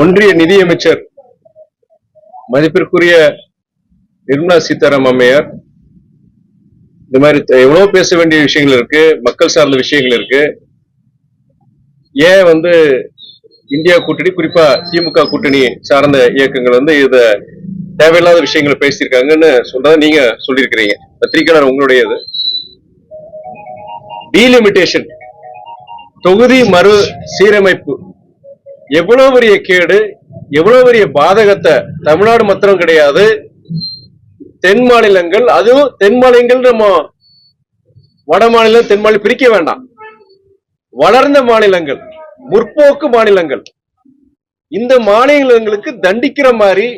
ஒன்றிய நிதியமைச்சர் மதிப்பிற்குரிய நிர்மலா சீதாராம் அம்மையார் இந்த மாதிரி எவ்வளவு பேச வேண்டிய விஷயங்கள் இருக்கு மக்கள் சார்ந்த விஷயங்கள் இருக்கு. ஏன் வந்து இந்தியா கூட்டணி குறிப்பா திமுக கூட்டணி சார்ந்த இயக்கங்கள் வந்து இத தேவையில்லாத விஷயங்களை பேசியிருக்காங்கன்னு சொல்றத நீங்க சொல்லியிருக்கிறீங்க. பத்திரிகையாளர் உங்களுடையது. டீலிமிட்டேஷன் தொகுதி மறு சீரமைப்பு. எவ்வளவு பெரிய கேடு எவ்வளவு பெரிய பாதகத்தை தமிழ்நாடு மாத்திரம் கிடையாது. தென் மாநிலங்கள் அதுவும் தென் மாநிலங்கள் நம்ம வட மாநிலம் தென் மாநிலம் பிரிக்க வேண்டாம். வளர்ந்த மாநிலங்கள் முற்போக்கு மாநிலங்கள் இந்த மாநிலங்களுக்கு தண்டிக்கிற மாதிரி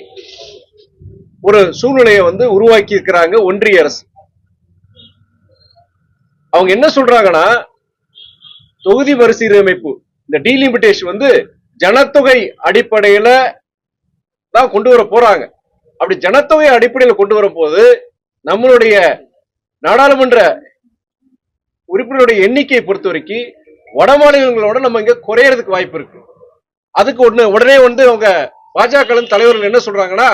ஒரு சூழ்நிலையை வந்து உருவாக்கி இருக்கிறாங்க ஒன்றிய அரசு. அவங்க என்ன சொல்றாங்கன்னா தொகுதி மறுசீரமைப்பு இந்த டீலிமிட்டேஷன் வந்து ஜனத்தொகை அடிப்படையில தான் கொண்டு வர போறாங்க. அப்படி ஜனத்தொகை அடிப்படையில கொண்டு வரும்போது நம்மளுடைய நாடாளுமன்ற உறுப்பினருடைய எண்ணிக்கையை பொறுத்த வரைக்கும் வட மாநிலங்களோட நம்ம இங்க குறையறதுக்கு வாய்ப்பு இருக்கு. அதுக்கு ஒண்ணு உடனே வந்து அவங்க பாஜக தலைவர்கள் என்ன சொல்றாங்கன்னா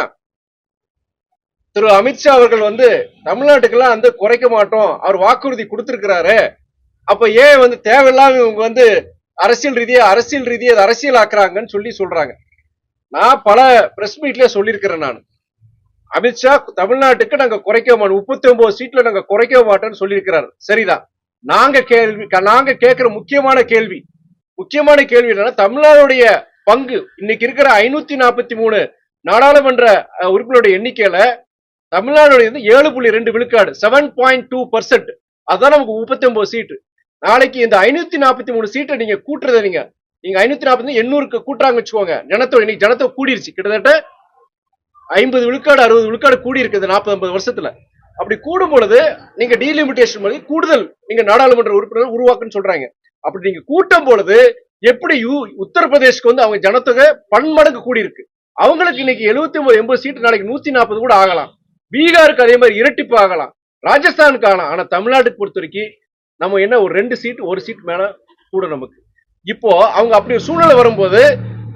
திரு அமித்ஷா அவர்கள் வந்து தமிழ்நாட்டுக்கெல்லாம் வந்து குறைக்க மாட்டோம் அவர் வாக்குறுதி கொடுத்திருக்கிறாரு. அப்ப ஏன் வந்து தேவையில்லாம இவங்க வந்து அரசியல் ரீதியை அரசியல் ரீதியை அரசியல் ஆக்குறாங்கன்னு சொல்லி சொல்றாங்க. நான் பல பிரஸ் மீட்லயே சொல்லியிருக்கிறேன் நான். அமித்ஷா தமிழ்நாட்டுக்கு நாங்க குறைக்க மாட்டோம். முப்பத்தி ஒன்பது சீட்ல நாங்க குறைக்க மாட்டோம்னு சொல்லியிருக்கிறாரு. சரிதான். நாங்க கேள்வி நாங்க கேட்கிற முக்கியமான கேள்வி முக்கியமான கேள்வி என்னன்னா தமிழ்நாடுடைய பங்கு இன்னைக்கு இருக்கிற ஐநூத்தி நாற்பத்தி மூணு நாடாளுமன்ற உறுப்பினருடைய எண்ணிக்கையில தமிழ்நாடுடைய வந்து ஏழு புள்ளி ரெண்டு விழுக்காடு செவன் பாயிண்ட் டூ பர்சன்ட் அதான் நமக்கு முப்பத்தி ஒன்பது சீட்டு நாளைக்கு இந்த ஐநூத்தி நாற்பத்தி மூணு சீட்டை நீங்க கூட்டுறத நீங்க நீங்க ஐநூத்தி நாற்பத்தி எண்ணூறுக்கு கூட்டுறாங்க வச்சுக்கோங்க. ஜனத்தோட இன்னைக்கு ஜனத்தொகை கூடிருச்சு. கிட்டத்தட்ட ஐம்பது விழுக்காடு அறுபது விழுக்காடு கூடி இருக்குது நாற்பது ஐம்பது வருஷத்துல. அப்படி கூடும் பொழுது நீங்க டீலிமிட்டேஷன் மாதிரி கூடுதல் நீங்க நாடாளுமன்ற உறுப்பினர் உருவாக்குன்னு சொல்றாங்க. அப்படி நீங்க கூட்டும் பொழுது எப்படி யூ உத்தரப்பிரதேஷ்க்கு வந்து அவங்க ஜனத்தொகை பன்மடங்கு கூடி இருக்கு அவங்களுக்கு இன்னைக்கு எழுபத்தி ஒன்பது எண்பது சீட்டு நாளைக்கு நூத்தி நாற்பது கூட ஆகலாம். பீகாருக்கு அதே மாதிரி இரட்டிப்பு ஆகலாம். ராஜஸ்தானுக்கு ஆகலாம். ஆனா தமிழ்நாட்டுக்கு பொறுத்த வரைக்கும் நம்ம என்ன ஒரு ரெண்டு சீட் ஒரு சீட் மேல கூட நமக்கு. இப்போ அவங்க அப்படி ஒரு சூழ்நிலை வரும்போது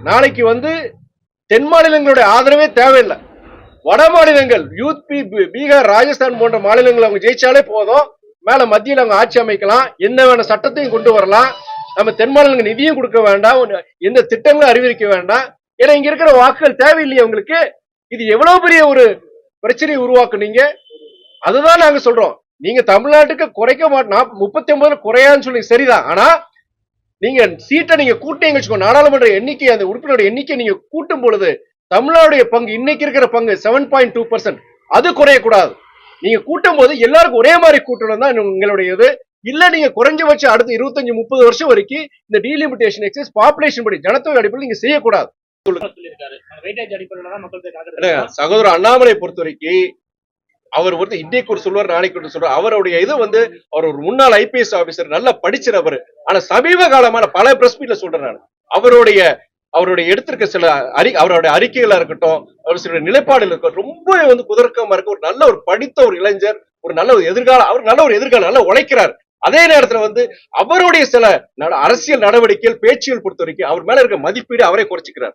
நாளைக்கு வந்து தென் மாநிலங்களுடைய ஆதரவே தேவையில்லை. வட மாநிலங்கள் யூத் பி பீகார் ராஜஸ்தான் போன்ற மாநிலங்கள் அவங்க ஜெயிச்சாலே போதும். மேல மத்தியில் அவங்க ஆட்சி அமைக்கலாம். என்ன வேண சட்டத்தையும் கொண்டு வரலாம். நம்ம தென் மாநிலங்கள் நிதியும் கொடுக்க வேண்டாம். எந்த திட்டங்களும் அறிவிக்க வேண்டாம். ஏன்னா இங்க இருக்கிற வாக்குகள் தேவையில்லையே உங்களுக்கு. இது எவ்வளவு பெரிய ஒரு பிரச்சனையை உருவாக்குனீங்க? அதுதான் நாங்க சொல்றோம். நீங்க தமிழ்நாட்டுக்கு குறைக்க மாட்டோம் முப்பத்தி ஒன்பதுல குறையான்னு சொல்லி சரிதான். ஆனா நீங்க சீட்டை நீங்க கூட்டீங்க வச்சுக்கோ நாடாளுமன்ற எண்ணிக்கை அந்த உறுப்பினருடைய எண்ணிக்கை நீங்க கூட்டும் பொழுது தமிழ்நாடுடைய பங்கு இன்னைக்கு இருக்கிற பங்கு செவன் பாயிண்ட் டூ பர்சன்ட் அது குறையக்கூடாது. நீங்க கூட்டும் போது எல்லாருக்கும் ஒரே மாதிரி கூட்டணும் தான் உங்களுடைய இது. இல்ல நீங்க குறைஞ்சபட்சம் அடுத்த இருபத்தஞ்சு முப்பது வருஷம் வரைக்கும் இந்த டீலிமிட்டேஷன் எக்ஸஸ் பாப்புலேஷன் படி ஜனத்தொகை அடிப்படையில் நீங்க செய்யக்கூடாது. சகோதரர் அண்ணாமலை பொறுத்த வரைக்கும் அவர் வந்து இன்னைக்கு ஒரு சொல்வார் நாளைக்கு ஒரு சொல்றாரு அவருடைய இது வந்து அவர் ஒரு முன்னாள் ஐபிஎஸ் ஆபீசர் நல்லா படிச்சிருவர் ஆனா சமீப காலமான பல பிரஸ் மீட்ல சொல்றேன் நான். அவருடைய அவருடைய எடுத்திருக்க சில அறி அவருடைய அறிக்கைகளா இருக்கட்டும் அவர் சில நிலைப்பாடுகள் இருக்கட்டும் ரொம்ப வந்து குதர்க்கமா இருக்கு ஒரு நல்ல ஒரு படித்த ஒரு இளைஞர் ஒரு நல்ல ஒரு எதிர்காலம் அவர் நல்ல ஒரு எதிர்காலம் நல்லா உழைக்கிறார். அதே நேரத்துல வந்து அவருடைய சில நட- அரசியல் நடவடிக்கைகள் பேச்சுகள் பொறுத்த வரைக்கும் அவர் மேல இருக்க மதிப்பீடு அவரே குறைச்சிக்கிறார்.